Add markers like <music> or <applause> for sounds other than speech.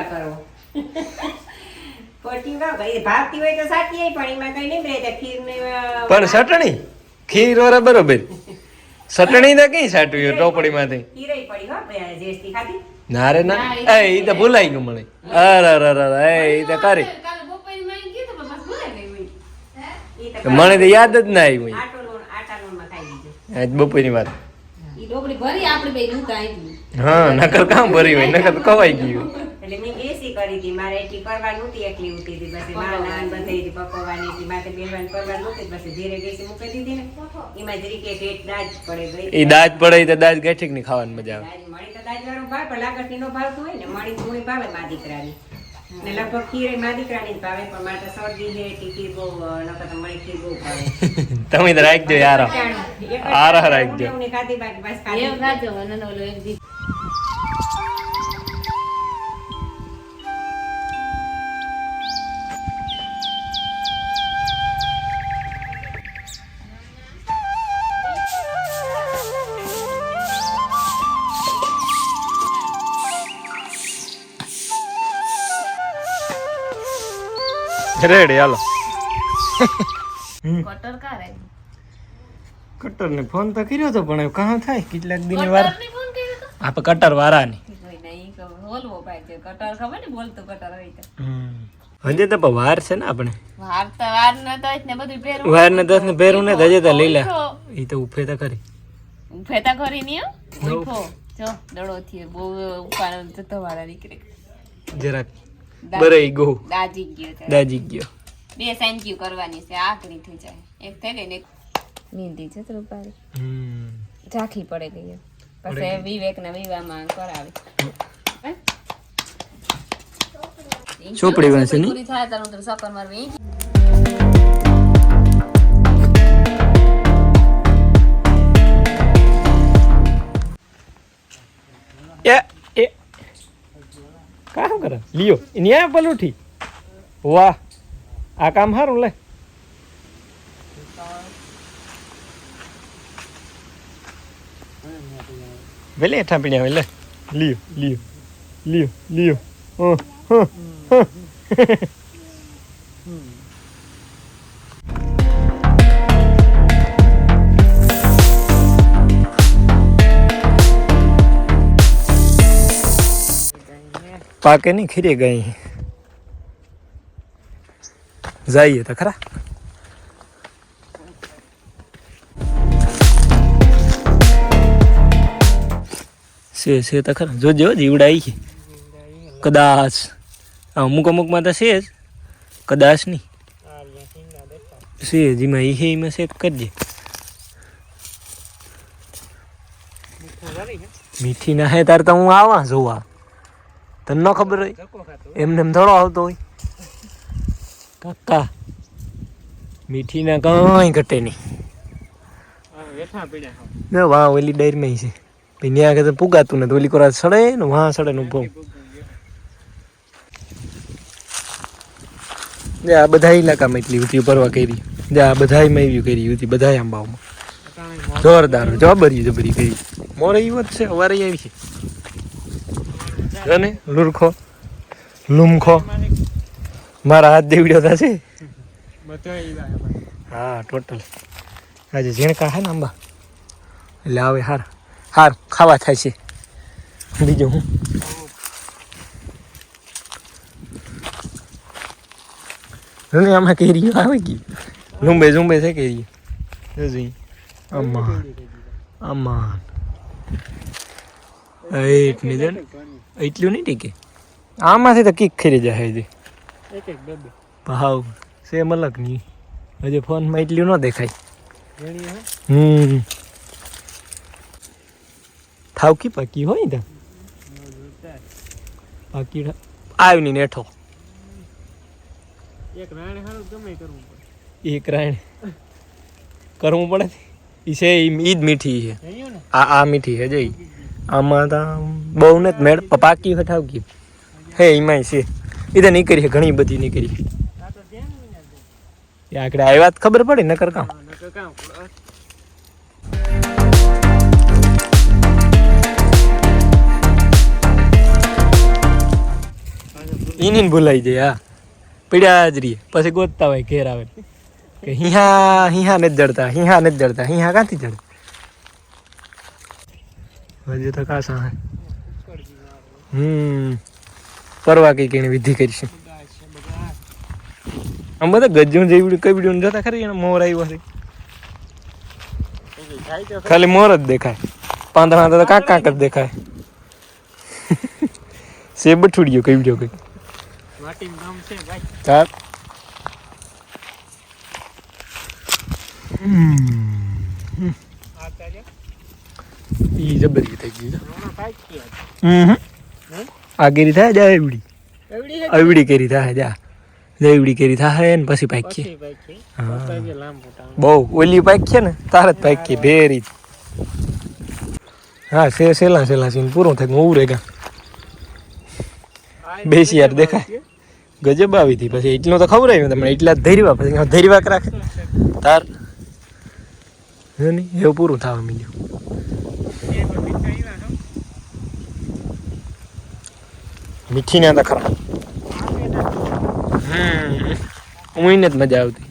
કામ કરો. ભાવતી હોય તો સાચી પણ એમાં કઈ નહીં રહે ખીર પણ ચટણી? ખીર વાળા બરોબર. ચટણી તો કઈ સાટવી ટોપડીમાંથી? ખીરે પડી હો બે ખાધી? ના રે ના. એ તો ભૂલાઈ ગયું મને. અરે અરે અરે એ તો કરી કાલે બપોરે મેં કીધું પણ પાછું ભૂલાઈ ગઈ હોય. ઈ તો મને તો યાદ જ ના આવી. આજ બપોરની વાત. હા નકર કામ ભરી હોય નકર તો કવાઈ ગયું. એટલે મેં ગેસી કરી હતી. મારે એટલી પરવાર નહોતી એકલી ઉતી હતી. પછી મારા નાન બધે હતી પકવવાની હતી. માથે બેસવાની પરવાર નહોતી. પછી ધીરે ગેસી મૂકી દીધી ને. એમાં જરીક એક એક દાજ પડે ગઈ એ દાજ પડે તો દાજ ગાંઠીકની ખાવાની મજા આવે? મળી તો દાજ વાળો ભાવ પણ લાગતી નો ભાવતું હોય ને. મળી થોડી ભાવે મા દીકરાની. ને લગભગ ખીર મા દીકરાની જ ભાવે પણ મારે શરદી છે એટલી ખીર બહુ નકર તો મળી ખીર બહુ ભાવે. <laughs> તમે તો રાખજો યાર આરા રાખજો. ઊંડે ઊંડે ખાધી બાકી બસ એમ ખાધી રાજો અને ઓલો એક દી રેડી હાલો. <laughs> કટર કારે કટર ને ફોન તો કર્યો તો પણ કહા થાય? કેટલાક દિન વાર કટર ને ફોન કર્યો તો? આપણે કટર વાળાની. કોઈ નહીં ખબર બોલવો ભાઈ છે કટર ખબર ને બોલતો કટર હોય તો. હજે તો વાર છે ને આપણે? વાર વાર ન તો દસ ને પહેરું ને હજે તો લઈ લે એ તો ઉફે તો ખરી. જો દડો થી બહુ ઉપાડ જતો વાળા નીકળે જરાક. બરે ગો દાજી ગયો દાજી ગયો. બે સેન્ક્યુ કરવાની છે આકરી થઈ જાય. એક થઈ ગઈ ને નીંદી છે રૂપારી હમ. ઝાંખી પડે ગઈ પછી વિવેક ના વિવાહમાં કરાવી? ચોપડી વાંચે ને? પૂરી થાય તારું તો સફર મારવી. એ કામ કરે? લિયો ન્યા પલુઠી. વાહ આ કામ સારું લે. વેલે હેઠા પીણ્યા હોય લે. લિયો લિયો લિયો લિયો. હમ હં, હં. પાકે નહીં ખીરે ગઈ. જઈએ તો ખરા. છે છે તો ખરા. જોજો જીવડાઈ છે. કદાચ. અમુક અમુકમાં તો છે જ. કદાચ નહીં. છે જેમાં એ છે એમાં સેટ કરજે. મીઠી ના હે તારે તો હું આવા જોવા. તને ન ખબર હોય? એમને એમ થોડો આવતો હોય. કાકા મીઠી ના કઈ ઘટે નહીં. ના વાહ ઓલી ડાયરમાં છે. પછી ત્યાં આગળ પુગાતું નથી. ઓલી કોરા સડે ને વાહ સડે ને ઊભો જે આ બધા ઇલાકામાં એટલી ઊંચી ભરવા કરી. જે આ બધામાં આવ્યું કરી હતી બધા આંબાઓમાં. જોરદાર જબરી જબરી કરી. મોરે વાત છે અવારે આવી છે. અને લુરખો. લુમખો. મારા હાથ દેવડ્યો થશે હા ટોટલ. આજે ઝીણકા હે ને આંબા? એટલે આવે હાર. હાર ખાવા થાય છે. બીજું હું? નહીં આમાં કેરી આવે ગઈ લુંબે ઝુંબે છે કેરી જોઈ અમાન અમાન એટલી દે એટલું નહીં ટીકે આમાંથી તો કીક ખરી જાય હજી. ભાવ સેમ અલગ નહીં હજી ફોનમાં એટલું ન દેખાય. હમ. થાવકી પાકી હોય ને પાકી આવ્યું નહીં નેઠો. એક રાયણ કરવું પડે. એ છે ઈ ઈ જ મીઠી છે. આ આ મીઠી છે જઈ આમાં તો બહુ ને મેળ. પાકી હોય ગયું. હે, એમાંય છે. એ તો નીકળી ઘણી બધી નીકળી. આગળ આવ્યા ખબર પડી? નકર કામ. ઈની ને ભૂલાઈ જાય, હા. પીડ્યા જ રહીએ. પછી ગોતતા હોય ઘેર આવે. કે હિયા હિહા નથી જડતા, હિહા નથી જડતા હિયા ક્યાંથી જડે? હજી તો કાસા હે. હમ. પરવા કઈ કઈ વિધિ કરીશું આમ બધા ગજ્જુ જેવી કઈ જતા ખરી? એને મોર આવ્યો છે ખાલી મોર જ દેખાય. પાંદડા તો કાંક કાક જ દેખાય. <laughs> સેબ ઠુડ્યો કઈ બીજો કઈ. ચાલ ઈ જબરી થઈ ગઈ હમ આગેરી થાય જા એવડી. એવડી કેરી થાય જા. દેવડી કેરી થાય ને પછી પાકી બહુ ઓલી પાકી ને તારે જ પાકી ભેરી. હા સે સેલા સેલા સીન પૂરું થાય હું રેગા બેસી યાર દેખાય. ગજબ આવી હતી. પછી એટલું તો ખબર આવ્યું તમને એટલા જ ધૈર્યવા પછી ધૈર્યવાક રાખે. તાર. એવું પૂરું થવા માંડ્યું. મીઠી ના તો ખરા. હમ ઊંઘને જ મજા આવતી.